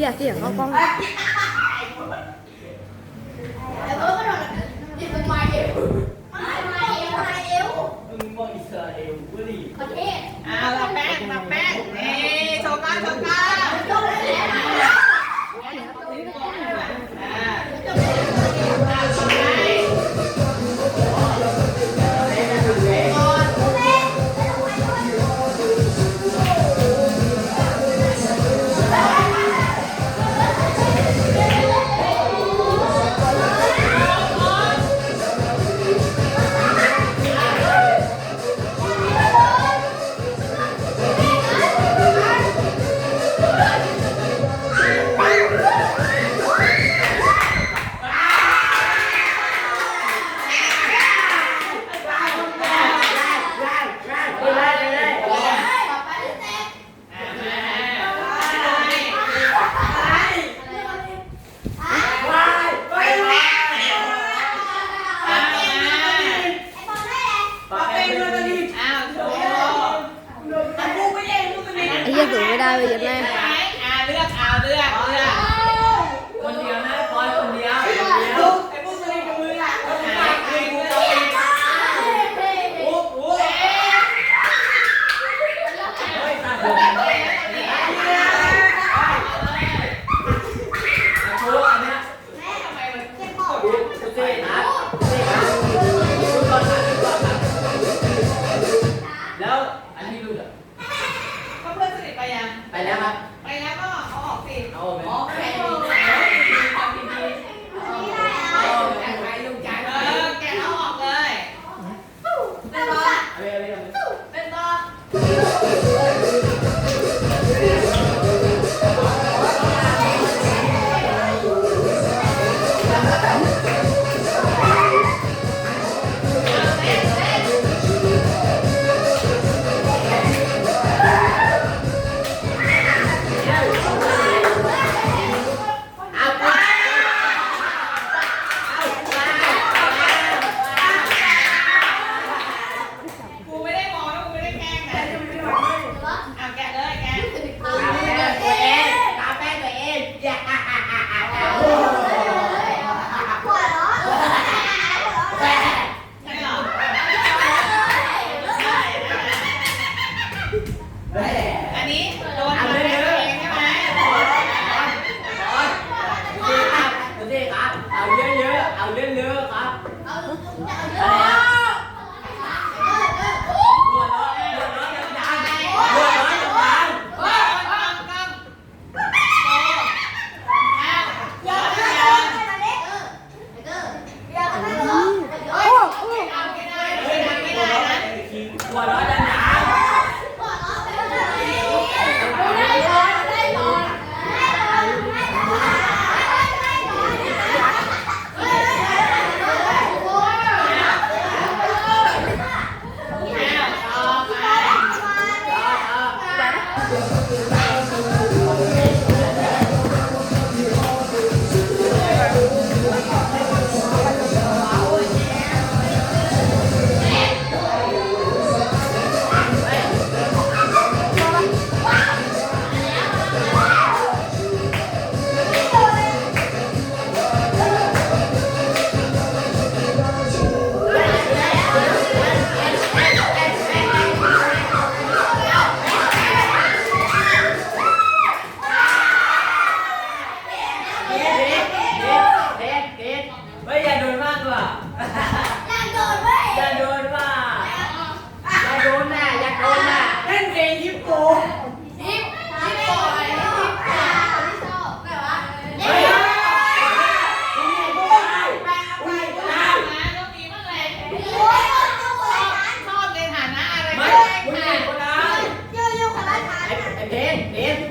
Ya, sih, ya. ได้ไปเย็บแม่อาเลือกเอาเลือกเลือก ไปแล้วครับ ไปแล้วก็เอาออกสิ เออกไค่เป็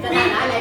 canales.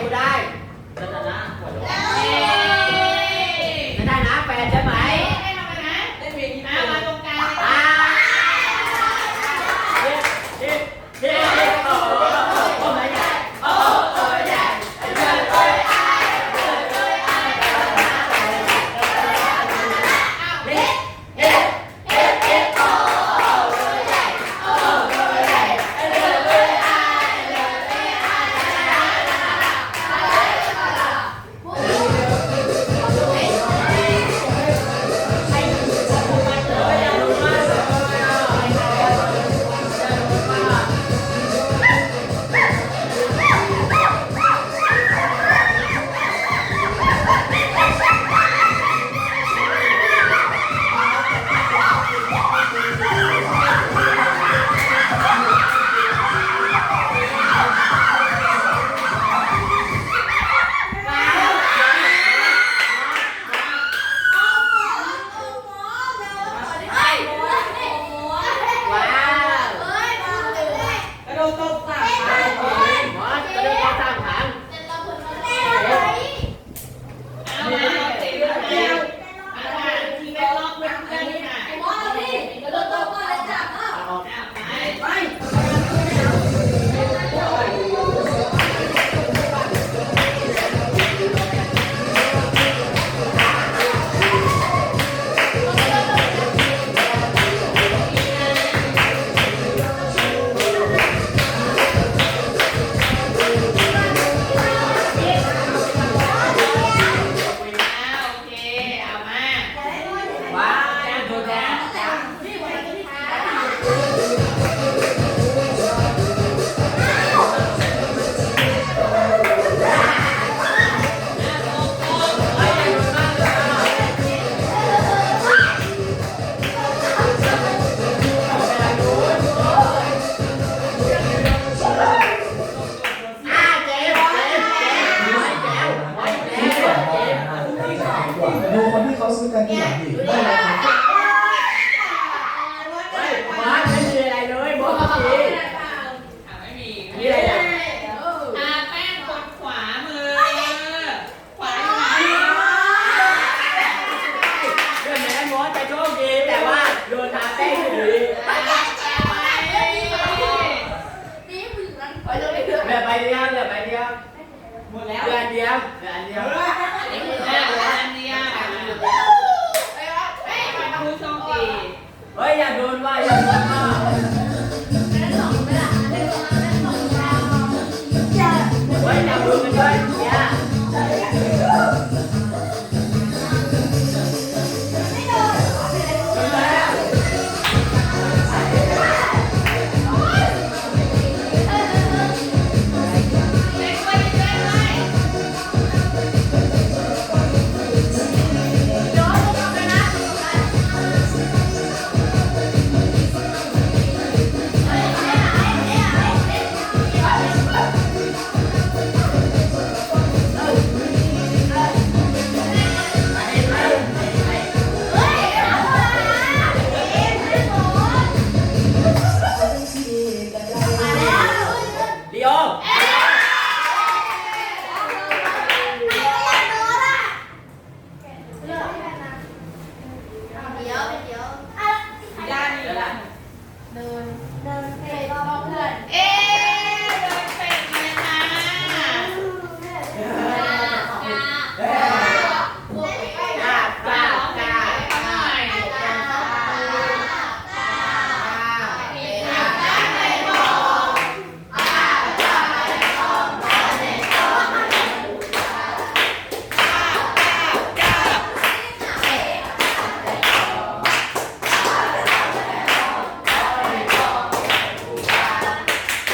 dun, dun.